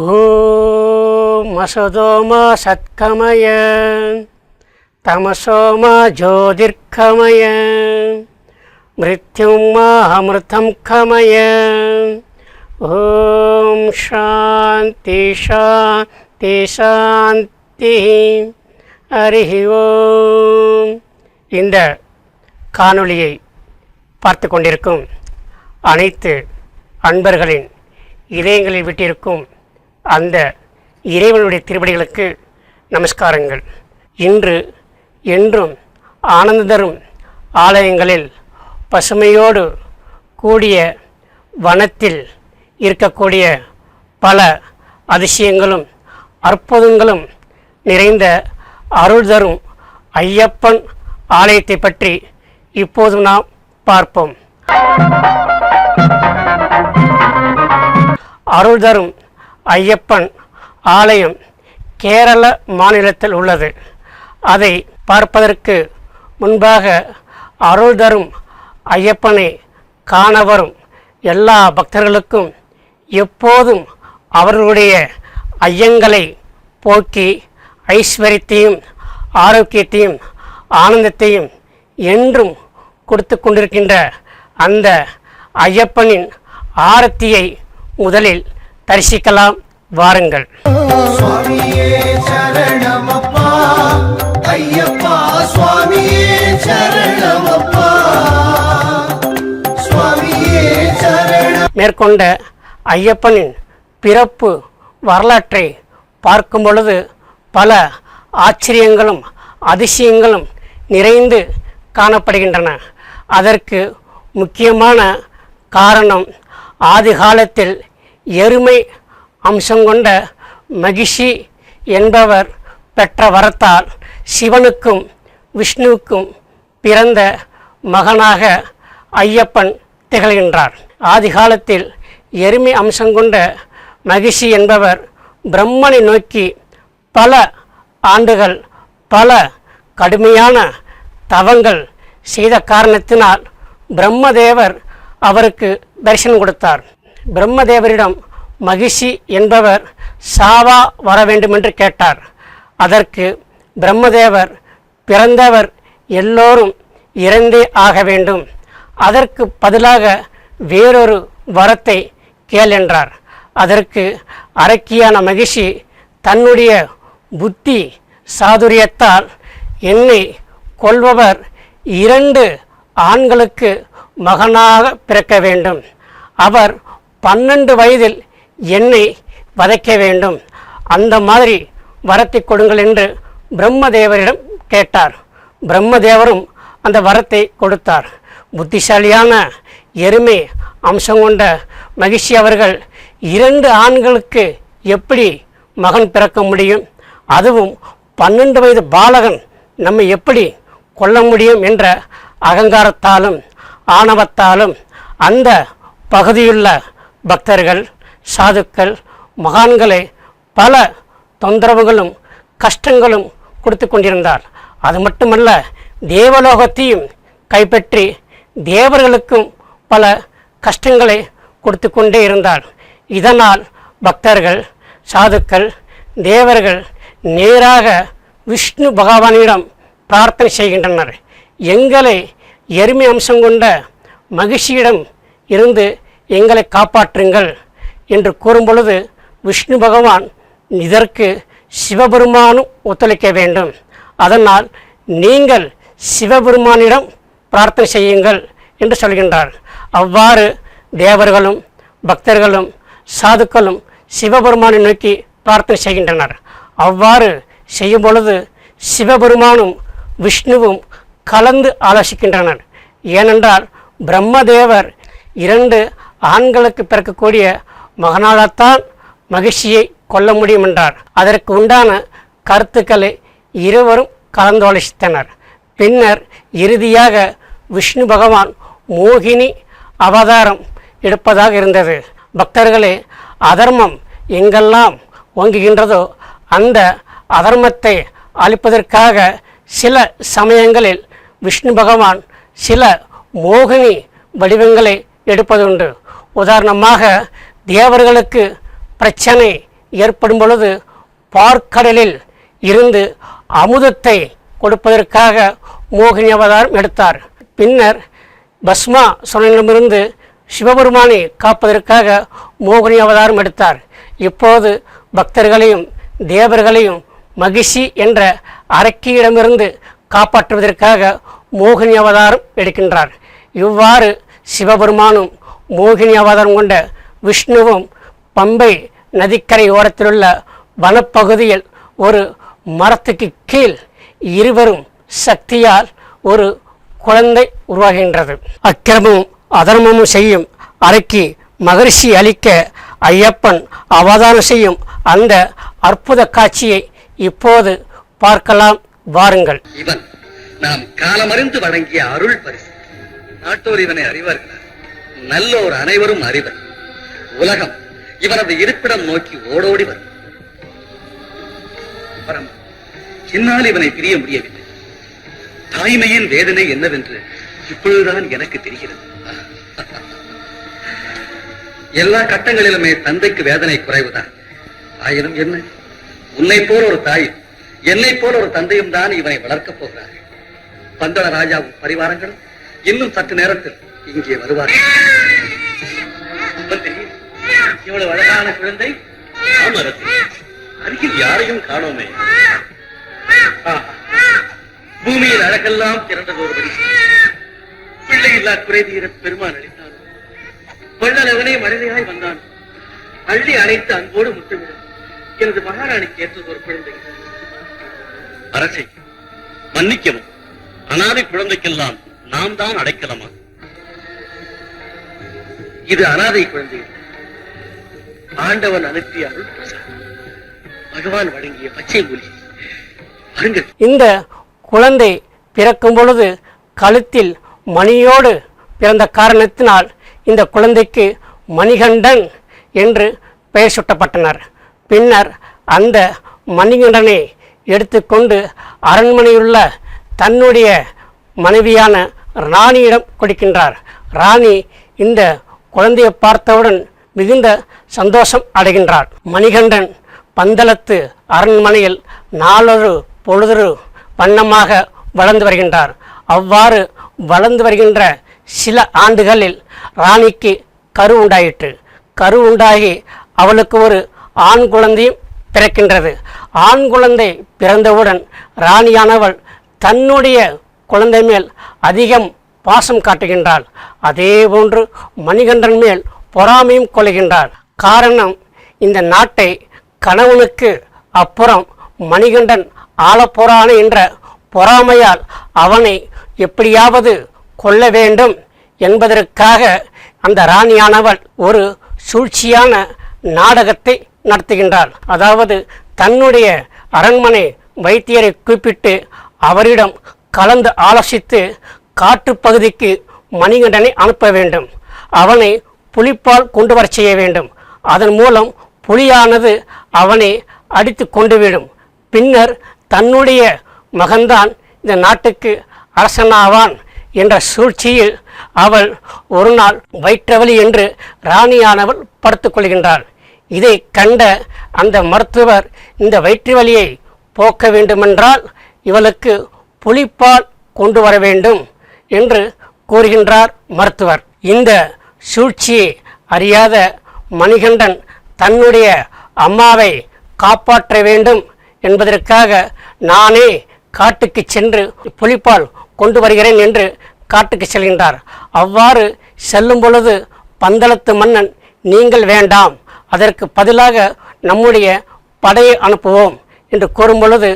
ஓம் அசதோமா சத்கமய தமசோமா ஜோதிர்கமய மிருத்யுமா அமிர்தம் கமய ஓம் சாந்தி சாந்தி சாந்தி. ஹரி ஓம். இந்த காணொளியை பார்த்து கொண்டிருக்கும் அனைத்து அன்பர்களின் இதயங்களில் விட்டிருக்கும் அந்த இறைவனுடைய திருவடிகளுக்கு நமஸ்காரங்கள். இன்று என்றும் ஆனந்த தரும் ஆலயங்களில் பசுமையோடு கூடிய வனத்தில் இருக்கக்கூடிய பல அதிசயங்களும் அற்புதங்களும் நிறைந்த அருள் தரும் ஐயப்பன் ஆலயத்தை பற்றி இப்போது நாம் பார்ப்போம். அருள் தரும் ஐயப்பன் ஆலயம் கேரள மாநிலத்தில் உள்ளது. அதை பார்ப்பதற்கு முன்பாக அருள் தரும் ஐயப்பனை காண வரும் எல்லா பக்தர்களுக்கும் எப்போதும் அவர்களுடைய ஐயங்களை போக்கி ஐஸ்வர்யத்தையும் ஆரோக்கியத்தையும் ஆனந்தத்தையும் என்றும் கொடுத்து கொண்டிருக்கின்ற அந்த ஐயப்பனின் ஆரத்தியை முதலில் தரிசிக்கலாம். வாருங்கள். மேற்கொண்ட ஐயப்பனின் பிறப்பு வரலாற்றை பார்க்கும் பொழுது பல ஆச்சரியங்களும் அதிசயங்களும் நிறைந்து காணப்படுகின்றன. அதற்கு முக்கியமான காரணம் ஆதி காலத்தில் எருமை அம்சம் கொண்ட மகிஷி என்பவர் பெற்ற வரத்தால் சிவனுக்கும் விஷ்ணுவுக்கும் பிறந்த மகனாக ஐயப்பன் திகழ்கின்றார். ஆதிகாலத்தில் எருமை அம்சம் கொண்ட மகிஷி என்பவர் பிரம்மனை நோக்கி பல ஆண்டுகள் பல கடுமையான தவங்கள் செய்த காரணத்தினால் பிரம்மதேவர் அவருக்கு தரிசனம் கொடுத்தார். பிரம்மதேவரிடம் மகிஷி என்பவர் சாவா வர வேண்டுமென்று கேட்டார். அதற்கு பிரம்மதேவர் பிறந்தவர் எல்லோரும் இறந்தே ஆக வேண்டும். அதற்கு பதிலாக வேறொரு வரத்தை கேள் என்றார். அதற்கு அரக்கியான மகிஷி தன்னுடைய புத்தி சாதுரியத்தால் என்னை கொள்பவர் இரண்டு ஆண்களுக்கு மகனாக பிறக்க வேண்டும். அவர் பன்னெண்டு வயதில் என்னை வதைக்க வேண்டும். அந்த மாதிரி வரத்தை கொடுங்கள் என்று பிரம்மதேவரிடம் கேட்டார். பிரம்மதேவரும் அந்த வரத்தை கொடுத்தார். புத்திசாலியான எருமை அம்சம் கொண்ட மகிழ்ச்சி அவர்கள் இரண்டு ஆண்களுக்கு எப்படி மகன் பிறக்க முடியும்? அதுவும் பன்னெண்டு வயது பாலகன் நம்மை எப்படி கொல்ல முடியும் என்ற அகங்காரத்தாலும் ஆணவத்தாலும் அந்த பகுதியுள்ள பக்தர்கள் சாதுக்கள் மகான்களை பல தொந்தரவுகளும் கஷ்டங்களும் கொடுத்து கொண்டிருந்தார். அது மட்டுமல்ல தேவலோகத்தையும் கைப்பற்றி தேவர்களுக்கும் பல கஷ்டங்களை கொடுத்து கொண்டே இருந்தார். இதனால் பக்தர்கள் சாதுக்கள் தேவர்கள் நேராக விஷ்ணு பகவானிடம் பிரார்த்தனை செய்கின்றனர். எங்களை எருமை அம்சம் கொண்ட மகிழ்ச்சியிடம் இருந்து எங்களை காப்பாற்றுங்கள் என்று கூறும்பொழுது விஷ்ணு பகவான் இதற்கு சிவபெருமானும் ஒத்துழைக்க வேண்டும். அதனால் நீங்கள் சிவபெருமானிடம் பிரார்த்தனை செய்யுங்கள் என்று சொல்கின்றார். அவ்வாறு தேவர்களும் பக்தர்களும் சாதுக்களும் சிவபெருமானை நோக்கி பிரார்த்தனை செய்கின்றனர். அவ்வாறு செய்யும் பொழுது சிவபெருமானும் விஷ்ணுவும் கலந்து ஆலோசிக்கின்றனர். ஏனென்றால் பிரம்மதேவர் இரண்டு ஆண்களுக்கு பிறக்கக்கூடிய மகனாலத்தான் மகிழ்ச்சியை கொள்ள முடியும் என்றார். அதற்கு உண்டான கருத்துக்களை இருவரும் கலந்தாலோசித்தனர். பின்னர் இறுதியாக விஷ்ணு பகவான் மோகினி அவதாரம் எடுப்பதாக இருந்தது. பக்தர்களே அதர்மம் எங்கெல்லாம் ஓங்குகின்றதோ அந்த அதர்மத்தை அழிப்பதற்காக சில சமயங்களில் விஷ்ணு பகவான் சில மோகினி வடிவங்களை எடுப்பதுண்டு. உதாரணமாக தேவர்களுக்கு பிரச்சனை ஏற்படும் பொழுது பார்க்கடலில் இருந்து அமுதத்தை கொடுப்பதற்காக மோகினி அவதாரம் எடுத்தார். பின்னர் பஸ்மா சுரனிடமிருந்து சிவபெருமானை காப்பதற்காக மோகினி அவதாரம் எடுத்தார். இப்போது பக்தர்களையும் தேவர்களையும் மகிஷி என்ற அரக்கியிடமிருந்து காப்பாற்றுவதற்காக மோகினி அவதாரம் எடுக்கின்றார். இவ்வாறு சிவபெருமானும் மோகினி அவதாரம் கொண்ட விஷ்ணுவும் பம்பை நதிக்கரை ஓரத்திலுள்ள வனப்பகுதியில் ஒரு மரத்துக்கு கீழ் இருவரும் சக்தியால் ஒரு குழந்தை உருவாகின்றது. அக்கிரமும் அதர்மமும் செய்யும் அறைக்கு மகரிஷி அளிக்க ஐயப்பன் அவதானம் செய்யும் அந்த அற்புத காட்சியை இப்போது பார்க்கலாம். வாருங்கள். இவன் நாம் காலமறிந்து வழங்கிய அருள் பரிசு. நாட்டோர் இவனை அறிவார்கள்? நல்லோர் அனைவரும் அறிவர். உலகம் இவரது இருப்பிடம் நோக்கி ஓடோடி வரும். என்னால் இவனை பிரிய முடியவில்லை. தாய்மையின் வேதனை என்னவென்று இப்பொழுதுதான் எனக்கு தெரிகிறது. எல்லா கட்டங்களிலுமே தந்தைக்கு வேதனை குறைவுதான். ஆயினும் என்ன? உன்னை போல ஒரு தாயும் என்னை போல ஒரு தந்தையும் தான் இவனை வளர்க்கப் போகிறார்கள். பந்தள ராஜாவும் பரிவாரங்களும் இன்னும் சற்று நேரத்தில் இங்கே வருவார்கள் இவ்வளவு அழகான குழந்தை அருகில் யாரையும் காணோமே. பூமியில் அழகெல்லாம் திரண்டது ஒரு பிள்ளை இல்லா குறைதீர பெருமான் அளித்தான் வள்ளலவனே மனிதையாய் வந்தான். அள்ளி அணைத்து அன்போடு முத்தமிடும் எனது மகாராணிக்கு ஏற்றது ஒரு குழந்தை. அரசை மன்னிக்கவும். அனாதை குழந்தைக்கெல்லாம் நாம் தான் அடைக்கலமா? இது அனாதை குழந்தை. ஆண்டவன் அனுப்பிய அருள் பகவான் வழங்கிய பச்சை மொழி இந்த குழந்தை பிறக்கும் பொழுது கழுத்தில் மணியோடு பிறந்த காரணத்தினால் இந்த குழந்தைக்கு மணிகண்டன் என்று பெயர் சூட்டப்பட்டனர். பின்னர் அந்த மணிகண்டனை எடுத்துக்கொண்டு அரண்மனையுள்ள தன்னுடைய மனைவியான ராணியிடம் கொடுக்கின்றார். ராணி இந்த குழந்தையை பார்த்தவுடன் மிகுந்த சந்தோஷம் அடைகின்றார். மணிகண்டன் பந்தளத்து அரண்மனையில் நாளொரு பொழுதொரு வண்ணமாக வளர்ந்து வருகின்றார். அவ்வாறு வளர்ந்து வருகின்ற சில ஆண்டுகளில் ராணிக்கு கரு உண்டாயிற்று. கரு உண்டாகி அவளுக்கு ஒரு ஆண் குழந்தையும் பிறக்கின்றது. ஆண் குழந்தை பிறந்தவுடன் ராணியானவள் தன்னுடைய குழந்தை மேல் அதிகம் பாசம் காட்டுகின்றாள் அதே போன்று மணிகண்டன் மேல் பொறாமையும் கொள்கின்றாள் காரணம் இந்த நாட்டை கணவனுக்கு அப்புறம் மணிகண்டன் ஆளப்போறானே என்ற பொறாமையால் அவனை எப்படியாவது கொல்ல வேண்டும் என்பதற்காக அந்த ராணியானவள் ஒரு சூழ்ச்சியான நாடகத்தை நடத்துகின்றாள். அதாவது தன்னுடைய அரண்மனை வைத்தியரை கூப்பிட்டு அவரிடம் கலந்து ஆலோசித்து காட்டுப்பகுதிக்கு மணிகண்டனை அனுப்ப வேண்டும். அவனை புலிப்பால் கொண்டு வரச் செய்ய வேண்டும். அதன் மூலம் புலியானது அவனை அடித்து கொண்டுவிடும் பின்னர் தன்னுடைய மகன்தான் இந்த நாட்டுக்கு அரசனாவான் என்ற சூழ்ச்சியில் அவள் ஒரு நாள் வயிற்றவலி என்று ராணியானவள் படுத்துக்கொள்கின்றாள் இதை கண்ட அந்த மருத்துவர் இந்த வயிற்று வலியை போக்க வேண்டுமென்றால் இவளுக்கு புலிப்பால் கொண்டு வர வேண்டும். என்று கூறுகின்றார் மருத்துவர். இந்த சூழ்ச்சியை அறியாத மணிகண்டன் தன்னுடைய அம்மாவை காப்பாற்ற வேண்டும் என்பதற்காக நானே காட்டுக்கு சென்று புலிப்பால் கொண்டு வருகிறேன் என்று காட்டுக்கு செல்கின்றார். அவ்வாறு செல்லும் பொழுது பந்தளத்து மன்னன் நீங்கள் வேண்டாம். அதற்கு பதிலாக நம்முடைய படையை அனுப்புவோம் என்று கூறும் பொழுது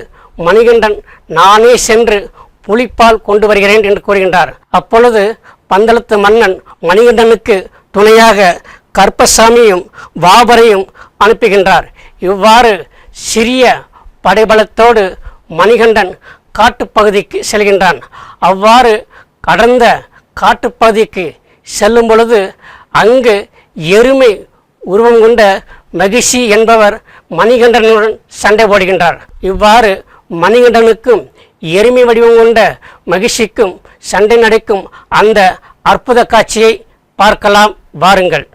மணிகண்டன் நானே சென்று புலிப்பால் கொண்டு வருகிறேன் என்று கூறுகின்றார். அப்பொழுது பந்தளத்து மன்னன் மணிகண்டனுக்கு துணையாக கற்பசாமியும் வாபரையும் அனுப்புகின்றார். இவ்வாறு சிறிய படைபலத்தோடு மணிகண்டன் காட்டுப்பகுதிக்கு செல்கின்றான். அவ்வாறு கடந்த காட்டுப்பகுதிக்கு செல்லும் பொழுது அங்கு எருமை உருவம் கொண்ட மகிஷி என்பவர் மணிகண்டனுடன் சண்டை போடுகின்றார். இவ்வாறு மணிகண்டனுக்கும் எருமை வடிவம் கொண்ட மகிழ்ச்சிக்கும் சண்டை நடக்கும் அந்த அற்புத காட்சியை பார்க்கலாம் வாருங்கள்.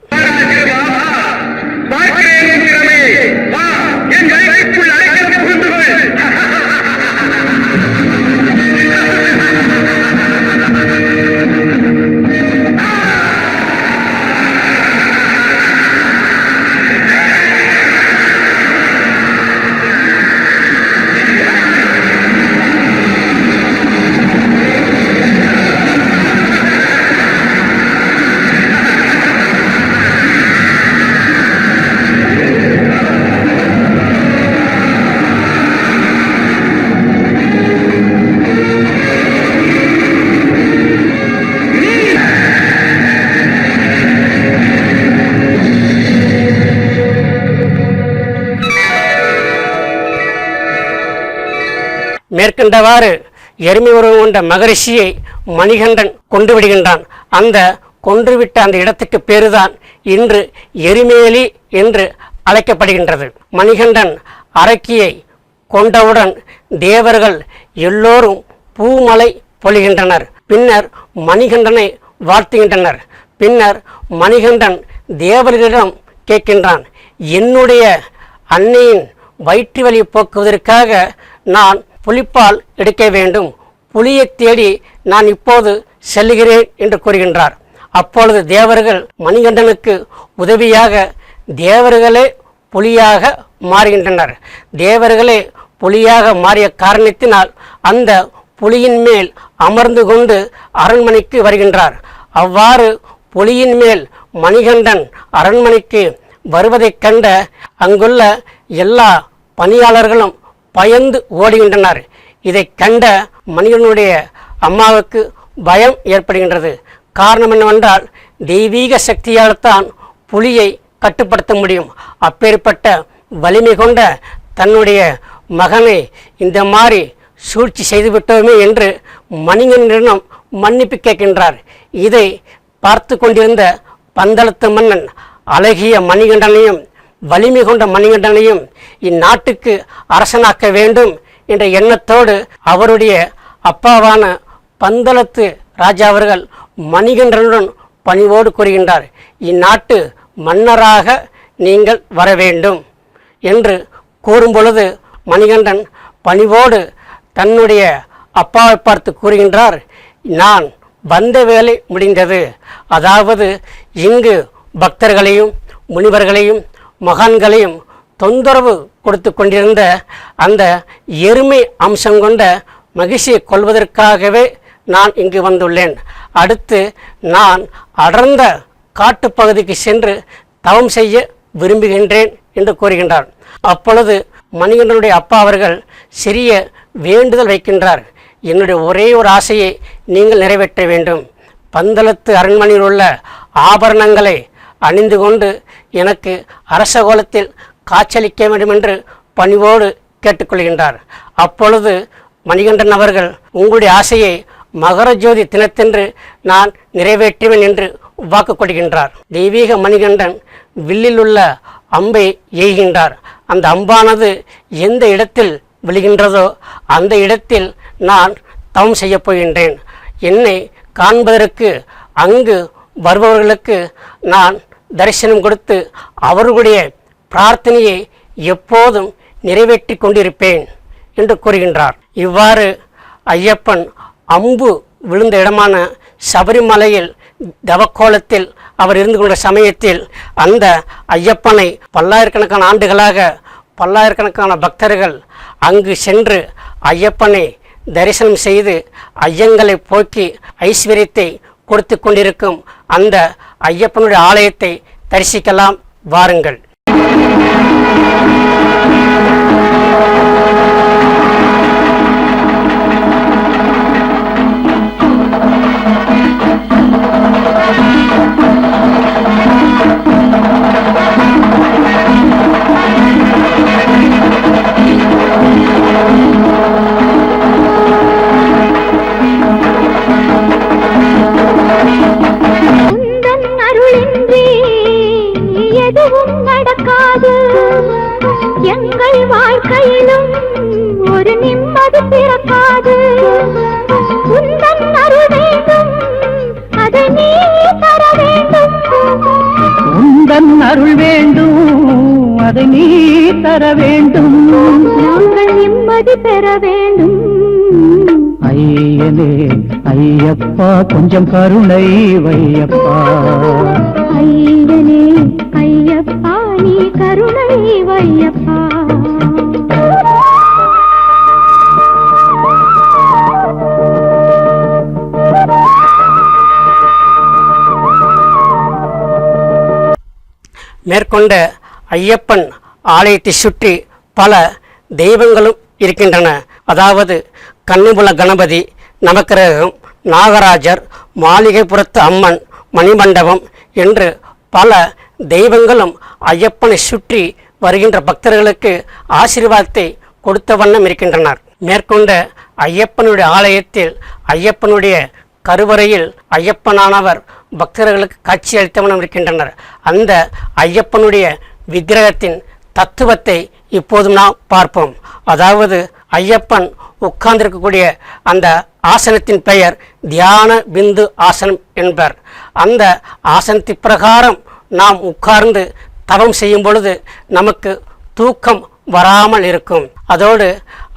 மேற்கண்டவாறு எருமை உருவம் கொண்ட மகரிஷியை மணிகண்டன் கொண்டு விடுகின்றான். அந்த கொன்றுவிட்ட அந்த இடத்துக்கு பேருதான் இன்று எருமேலி என்று அழைக்கப்படுகின்றது. மணிகண்டன் அரக்கியை கொண்டவுடன் தேவர்கள் எல்லோரும் பூமலை பொழிகின்றனர். பின்னர் மணிகண்டனை வாழ்த்துகின்றனர். பின்னர் மணிகண்டன் தேவர்களிடம் கேட்கின்றான் என்னுடைய அன்னையின் வயிற்று வலி போக்குவதற்காக நான் புலிப்பால் எடுக்க வேண்டும். புலியை தேடி நான் இப்போது செல்லுகிறேன் என்று கூறுகின்றார். அப்பொழுது தேவர்கள் மணிகண்டனுக்கு உதவியாக தேவர்களே புலியாக மாறுகின்றனர். தேவர்களே புலியாக மாறிய காரணத்தினால் அந்த புலியின் மேல் அமர்ந்து கொண்டு அரண்மனைக்கு வருகின்றார். அவ்வாறு புலியின் மேல் மணிகண்டன் அரண்மனைக்கு வருவதைக் கண்ட அங்குள்ள எல்லா பணியாளர்களும் பயந்து ஓடுகின்றனர் இதை கண்ட மனிதனுடைய அம்மாவுக்கு பயம் ஏற்படுகின்றது. காரணம் என்னவென்றால் தெய்வீக சக்தியால் தான் புலியை கட்டுப்படுத்த முடியும். அப்பேற்பட்ட வலிமை கொண்ட தன்னுடைய மகனை இந்த மாதிரி சூழ்ச்சி செய்துவிட்டோமே என்று மணிகனிடம் மன்னிப்பு கேட்கின்றார். இதை பார்த்து கொண்டிருந்த பந்தளத்து மன்னன் அழகிய மணிகண்டனையும் வலிமை கொண்ட மணிகண்டனையும் இந்நாட்டுக்கு அரசனாக்க வேண்டும் என்ற எண்ணத்தோடு அவருடைய அப்பாவான பந்தளத்து ராஜா அவர்கள் மணிகண்டனுடன் பணிவோடு கூறுகின்றார் இந்நாட்டு மன்னராக நீங்கள் வர வேண்டும் என்று கூறும்பொழுது மணிகண்டன் பணிவோடு தன்னுடைய அப்பாவை பார்த்து கூறுகின்றார் நான் வந்த வேலை முடிந்தது. அதாவது இங்கு பக்தர்களையும் முனிவர்களையும் மகான்களையும் தொந்தரவு கொடுத்து கொண்டிருந்த அந்த எருமை அம்சம் கொண்ட மகிழ்ச்சியை கொள்வதற்காகவே நான் இங்கு வந்துள்ளேன். அடுத்து நான் அடர்ந்த காட்டுப்பகுதிக்கு சென்று தவம் செய்ய விரும்புகின்றேன் என்று கூறுகின்றார். அப்பொழுது மணிகண்டனுடைய அப்பா அவர்கள் சிறிய வேண்டுதல் வைக்கின்றார். என்னுடைய ஒரே ஒரு ஆசையை நீங்கள் நிறைவேற்ற வேண்டும். பந்தளத்து அரண்மனையில் உள்ள ஆபரணங்களை அணிந்து கொண்டு எனக்கு அரச கோலத்தில் காய்ச்சலிக்க வேண்டும் என்று பணிவோடு கேட்டுக்கொள்கின்றார். அப்பொழுது மணிகண்டன் அவர்கள் உங்களுடைய ஆசையை மகர ஜோதி தினத்தென்று நான் நிறைவேற்றுவேன் என்று வாக்கு கொடுக்கின்றார் தெய்வீக மணிகண்டன் வில்லில் உள்ள அம்பை எய்கின்றார். அந்த அம்பானது எந்த இடத்தில் விழுகின்றதோ அந்த இடத்தில் நான் தவம் செய்யப் போகின்றேன். என்னை காண்பதற்கு அங்கு வருபவர்களுக்கு நான் தரிசனம் கொடுத்து அவர்களுடைய பிரார்த்தனையை எப்போதும் நிறைவேற்றி கொண்டிருப்பேன் என்று கூறுகின்றார். இவ்வாறு ஐயப்பன் அம்பு விழுந்த இடமான சபரிமலையில் தவக்கோலத்தில் அவர் இருந்து கொண்ட சமயத்தில் அந்த ஐயப்பனை பல்லாயிரக்கணக்கான ஆண்டுகளாக பல்லாயிரக்கணக்கான பக்தர்கள் அங்கு சென்று ஐயப்பனை தரிசனம் செய்து ஐயங்களை போக்கி ஐஸ்வர்யத்தை கொடுத்து கொண்டிருக்கும் அந்த ஐயப்பனுடைய ஆலயத்தை தரிசிக்கலாம் வாருங்கள். தர வேண்டும். நாங்கள் நிம்மதி பெற வேண்டும். ஐயனே ஐயப்பா கொஞ்சம் கருணை வையப்பா. ஐயனே ஐயப்பா நீ கருணை வையப்பா. மேற்கொண்ட ஐயப்பன் ஆலயத்தை சுற்றி பல தெய்வங்களும் இருக்கின்றன. அதாவது கன்னிமுல கணபதி நவக்கிரகம் நாகராஜர் மாளிகைப்புறத்து அம்மன் மணிமண்டபம் என்று பல தெய்வங்களும் ஐயப்பனை சுற்றி வருகின்ற பக்தர்களுக்கு ஆசீர்வாதத்தை கொடுத்த வண்ணம் இருக்கின்றனர். மேற்கொண்ட ஐயப்பனுடைய ஆலயத்தில் ஐயப்பனுடைய கருவறையில் ஐயப்பனானவர் பக்தர்களுக்கு காட்சி அளித்தவனும் இருக்கின்றனர். அந்த ஐயப்பனுடைய விக்கிரகத்தின் தத்துவத்தை இப்போதும் நாம் பார்ப்போம். அதாவது ஐயப்பன் உட்கார்ந்திருக்கக்கூடிய அந்த ஆசனத்தின் பெயர் தியான பிந்து ஆசனம் என்பர். அந்த ஆசனத்தின் பிரகாரம் நாம் உட்கார்ந்து தவம் செய்யும் பொழுது நமக்கு தூக்கம் வராமல் இருக்கும். அதோடு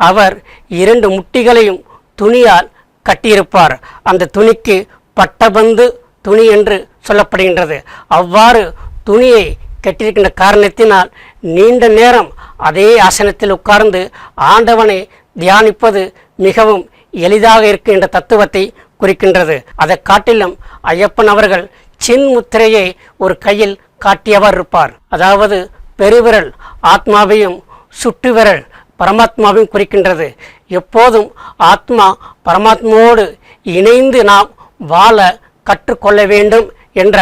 அவர் இரண்டு முட்டிகளையும் துணியால் கட்டியிருப்பார். அந்த துணிக்கு பட்டபந்து துணி என்று சொல்லப்படுகின்றது. அவ்வாறு துணியை கட்டியிருக்கின்ற காரணத்தினால் நீண்ட நேரம் அதே ஆசனத்தில் உட்கார்ந்து ஆண்டவனை தியானிப்பது மிகவும் எளிதாக இருக்கின்ற தத்துவத்தை குறிக்கின்றது. அதை காட்டிலும் ஐயப்பன் அவர்கள் சின் முத்திரையை ஒரு கையில் காட்டியவர் இருப்பார். அதாவது பெருவிரல் ஆத்மாவையும் சுட்டு விரல் பரமாத்மாவையும் குறிக்கின்றது. எப்போதும் ஆத்மா பரமாத்மாவோடு இணைந்து நாம் வாழ கற்றுக்கொள்ள வேண்டும் என்ற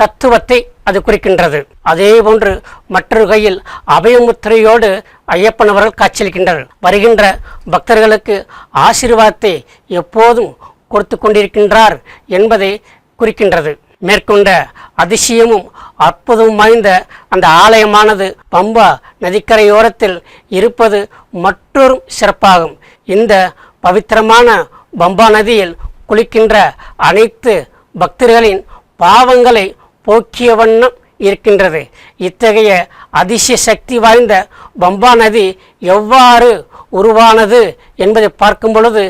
தத்துவத்தை அது குறிக்கின்றது. அதே போன்று மற்றொரு கையில் அபயமுத்திரையோடு ஐயப்பன் அவர்கள் காட்சியளிக்கின்றனர் வருகின்ற பக்தர்களுக்கு ஆசீர்வாதத்தை எப்போதும் கொடுத்து கொண்டிருக்கின்றார் என்பதை குறிக்கின்றது. மேற்கொண்ட அதிசயமும் அற்புதமும் வாய்ந்த அந்த ஆலயமானது பம்பா நதிக்கரையோரத்தில் இருப்பது மற்றொரு சிறப்பாகும். இந்த பவித்திரமான பம்பா நதியில் குளிக்கின்ற அனைத்து பக்தர்களின் பாவங்களை போக்கிய வண்ணம் இருக்கின்றது. இத்தகைய அதிசய சக்தி வாய்ந்த பம்பா நதி எவ்வாறு உருவானது என்பதை பார்க்கும் பொழுது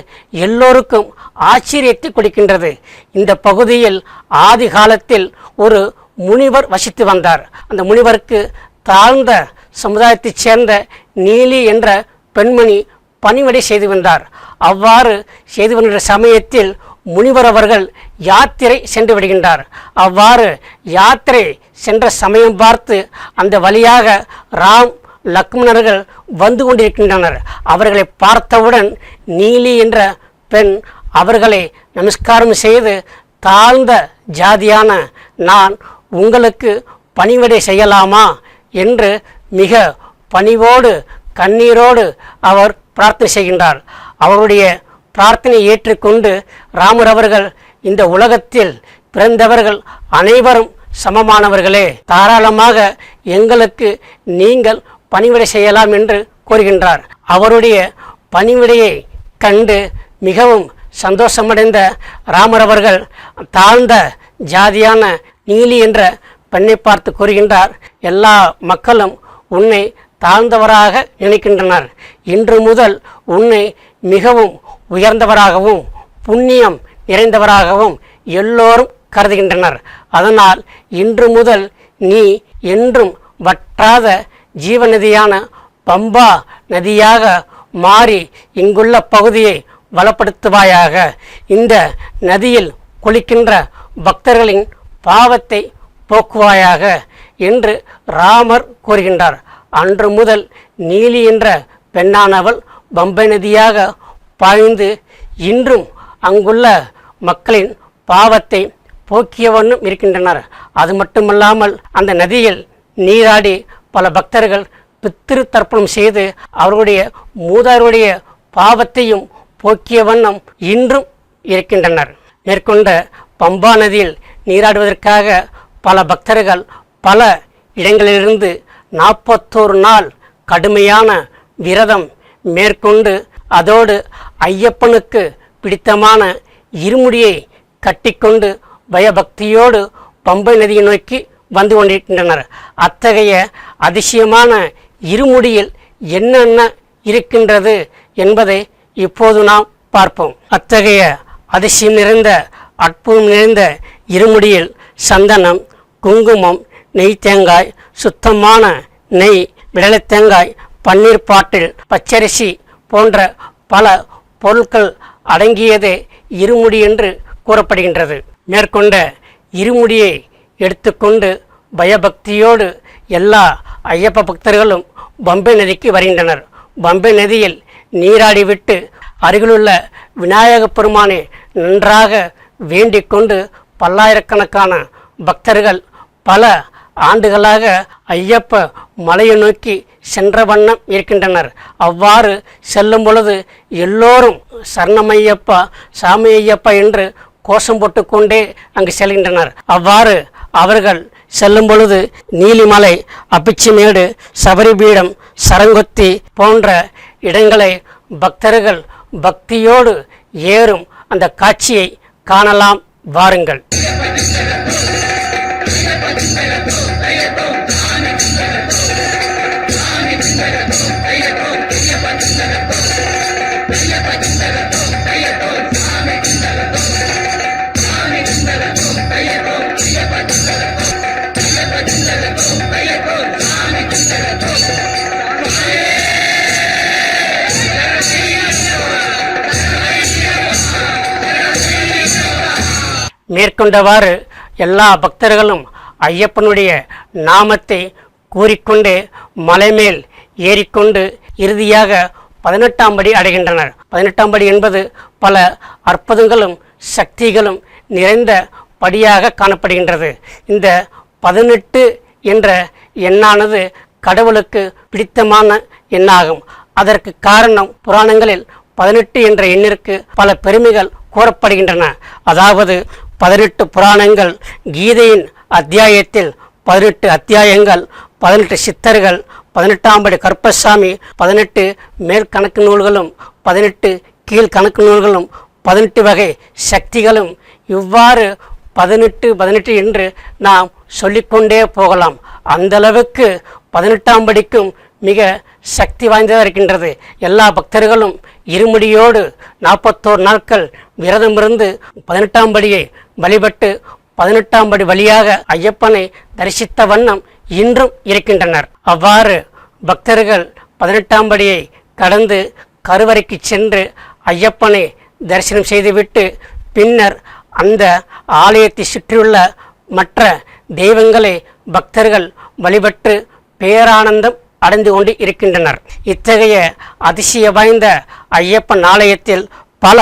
எல்லோருக்கும் ஆச்சரியத்தை கொடுக்கின்றது. இந்த பகுதியில் ஆதி காலத்தில் ஒரு முனிவர் வசித்து வந்தார். அந்த முனிவருக்கு தாழ்ந்த சமுதாயத்தைச் சேர்ந்த நீலி என்ற பெண்மணி பணிவிடை செய்து வந்தார். அவ்வாறு செய்து வந்த சமயத்தில் முனிவர் அவர்கள் யாத்திரை சென்று விடுகின்றார். அவ்வாறு யாத்திரை சென்ற சமயம் பார்த்து அந்த வழியாக ராம் லக்மணர்கள் வந்து கொண்டிருக்கின்றனர். அவர்களை பார்த்தவுடன் நீலி என்ற பெண் அவர்களை நமஸ்காரம் செய்து தாழ்ந்த ஜாதியான நான் உங்களுக்கு பணிவிடை செய்யலாமா? என்று மிக பணிவோடு கண்ணீரோடு அவர் பிரார்த்தனை செய்கின்றார். அவருடைய பிரார்த்தனை ஏற்றுக்கொண்டு ராமர் அவர்கள் இந்த உலகத்தில் பிறந்தவர்கள் அனைவரும் சமமானவர்களே. தாராளமாக எங்களுக்கு நீங்கள் பணிவிடை செய்யலாம் என்று கூறுகின்றார் அவருடைய பணிவிடையை கண்டு மிகவும் சந்தோஷமடைந்த ராமர் அவர்கள் தாழ்ந்த ஜாதியான நீலி என்ற பெண்ணை பார்த்து கூறுகின்றார் எல்லா மக்களும் உன்னை தாழ்ந்தவராக நினைக்கின்றனர். இன்று முதல் உன்னை மிகவும் உயர்ந்தவராகவும் புண்ணியம் நிறைந்தவராகவும் எல்லோரும் கருதுகின்றனர். அதனால் இன்று முதல் நீ என்றும் வற்றாத ஜீவநதியான பம்பா நதியாக மாறி இங்குள்ள பகுதியை வளப்படுத்துவாயாக. இந்த நதியில் குளிக்கின்ற பக்தர்களின் பாவத்தை போக்குவாயாக என்று ராமர் கூறுகின்றார். அன்று முதல் நீலி என்ற பெண்ணானவள் பம்பை நதியாக பாய்ந்து இன்றும் அங்குள்ள மக்களின் பாவத்தை போக்கியவனும் இருக்கின்றனர். அது மட்டுமல்லாமல் அந்த நதியில் நீராடி பல பக்தர்கள் பித்திரு தர்ப்பணம் செய்து அவருடைய மூதாருடைய பாவத்தையும் போக்கிய வண்ணம் இன்றும் இருக்கின்றனர். மேற்கொண்ட பம்பா நதியில் நீராடுவதற்காக பல பக்தர்கள் பல இடங்களிலிருந்து நாற்பத்தோரு நாள் கடுமையான விரதம் மேற்கொண்டு அதோடு ஐயப்பனுக்கு பிடித்தமான இருமுடியை கட்டிக்கொண்டு பயபக்தியோடு பம்பை நதியை நோக்கி வந்து கொண்டிருக்கின்றனர். அத்தகைய அதிசயமான இருமுடியில் என்னென்ன இருக்கின்றது என்பதை இப்போது நாம் பார்ப்போம். அத்தகைய அதிசயம் நிறைந்த அற்புதம் நிறைந்த இருமுடியில் சந்தனம் குங்குமம் நெய் தேங்காய் சுத்தமான நெய் விடலை தேங்காய் பன்னீர் பாட்டில் பச்சரிசி போன்ற பல பொருட்கள் அடங்கியதே இருமுடி என்று கூறப்படுகின்றது. மேற்கொண்ட இருமுடியை எடுத்துக்கொண்டு பயபக்தியோடு எல்லா ஐயப்ப பக்தர்களும் பம்பை நதிக்கு வருகின்றனர். பம்பை நதியில் நீராடிவிட்டு அருகிலுள்ள விநாயகப் பெருமானை நன்றாக வேண்டிக் கொண்டு பல்லாயிரக்கணக்கான பக்தர்கள் பல ஆண்டுகளாக ஐயப்ப மலையை நோக்கி சென்ற வண்ணம் இருக்கின்றனர். அவ்வாறு செல்லும் பொழுது எல்லோரும் சரணமையப்பா சாமி ஐயப்பா என்று கோஷம் போட்டுக்கொண்டே அங்கு செல்கின்றனர். அவ்வாறு அவர்கள் செல்லும் பொழுது நீலிமலை அப்பிச்சிமேடு சபரிபீடம் சரங்கொத்தி போன்ற இடங்களை பக்தர்கள் பக்தியோடு ஏறும் அந்த காட்சியை காணலாம். வாருங்கள். மேற்கொண்டவாறு எல்லா பக்தர்களும் ஐயப்பனுடைய நாமத்தை கூறிக்கொண்டு மலைமேல் ஏறிக்கொண்டு இறுதியாக பதினெட்டாம் படி அடைகின்றனர். பதினெட்டாம் படி என்பது பல அற்புதங்களும் சக்திகளும் நிறைந்த படியாக காணப்படுகின்றது. இந்த பதினெட்டு என்ற எண்ணானது கடவுளுக்கு பிடித்தமான எண்ணாகும். அதற்கு காரணம் புராணங்களில் பதினெட்டு என்ற எண்ணிற்கு பல பெருமைகள் கூறப்படுகின்றன. அதாவது பதினெட்டு புராணங்கள் கீதையின் அத்தியாயத்தில் பதினெட்டு அத்தியாயங்கள் பதினெட்டு சித்தர்கள் பதினெட்டாம் படி கருப்பசாமி பதினெட்டு மேற்கணக்கு நூல்களும் பதினெட்டு கீழ்கணக்கு நூல்களும் பதினெட்டு வகை சக்திகளும் இவ்வாறு பதினெட்டு பதினெட்டு என்று நாம் சொல்லிக்கொண்டே போகலாம். அந்தளவுக்கு பதினெட்டாம் படிக்கும் மிக சக்தி வாய்ந்ததாக இருக்கின்றது. எல்லா பக்தர்களும் இருமுடியோடு நாற்பத்தோரு நாட்கள் விரதமிருந்து பதினெட்டாம் படியை வழிபட்டு பதினெட்டாம் படி வழியாக ஐயப்பனை தரிசித்த வண்ணம் இன்றும் இருக்கின்றனர். அவ்வாறு பக்தர்கள் பதினெட்டாம் படியை கடந்து கருவறைக்கு சென்று ஐயப்பனை தரிசனம் செய்துவிட்டு பின்னர் அந்த ஆலயத்தை சுற்றியுள்ள மற்ற தெய்வங்களை பக்தர்கள் வழிபட்டு பேரானந்தம் அடைந்து கொண்டு இருக்கின்றனர். இத்தகைய அதிசய வாய்ந்த ஐயப்பன் ஆலயத்தில் பல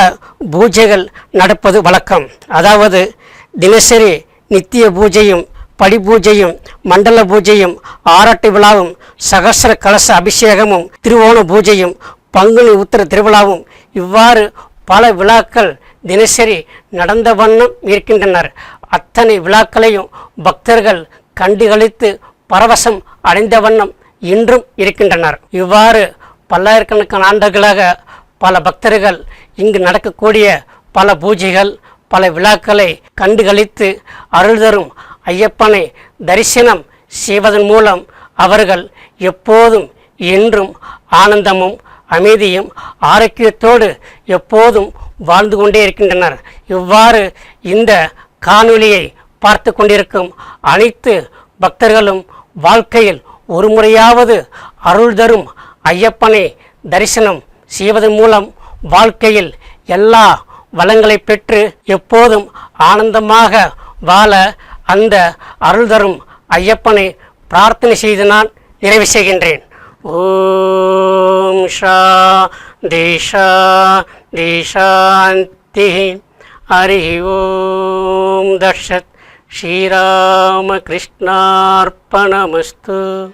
பூஜைகள் நடப்பது வழக்கம். அதாவது தினசரி நித்திய பூஜையும் படி பூஜையும் மண்டல பூஜையும் ஆராட்டு விழாவும் சகஸ்ர கலச அபிஷேகமும் திருவோண பூஜையும் பங்குனி உத்திர திருவிழாவும் இவ்வாறு பல விழாக்கள் தினசரி நடந்த வண்ணம் இருக்கின்றனர். அத்தனை விழாக்களையும் பக்தர்கள் கண்டுகளித்து பரவசம் அடைந்த வண்ணம் இன்றும் இருக்கின்றனர். இவ்வாறு பல்லாயிரக்கணக்கான ஆண்டுகளாக பல பக்தர்கள் இங்கு நடக்கக்கூடிய பல பூஜைகள் பல விழாக்களை கண்டுகளித்து அருள் தரும் ஐயப்பனை தரிசனம் செய்வதன் மூலம் அவர்கள் எப்போதும் என்றும் ஆனந்தமும் அமைதியும் ஆரோக்கியத்தோடு எப்போதும் வாழ்ந்து கொண்டே இருக்கின்றனர். இவ்வாறு இந்த காணொளியை பார்த்து கொண்டிருக்கும் அனைத்து பக்தர்களும் வாழ்க்கையில் ஒரு முறையாவது அருள் தரும் ஐயப்பனை தரிசனம் செய்வதன் மூலம் வாழ்க்கையில் எல்லா வளங்களை பெற்று எப்போதும் ஆனந்தமாக வாழ அந்த அருள் தரும் ஐயப்பனை பிரார்த்தனை செய்து நான் நிறைவு செய்கின்றேன். ஓம் ஷா தேஷா தேஷாந்தி ஹரி ஓம் தர்ஷத் ஸ்ரீராமகிருஷ்ணார்ப்பணமஸ்து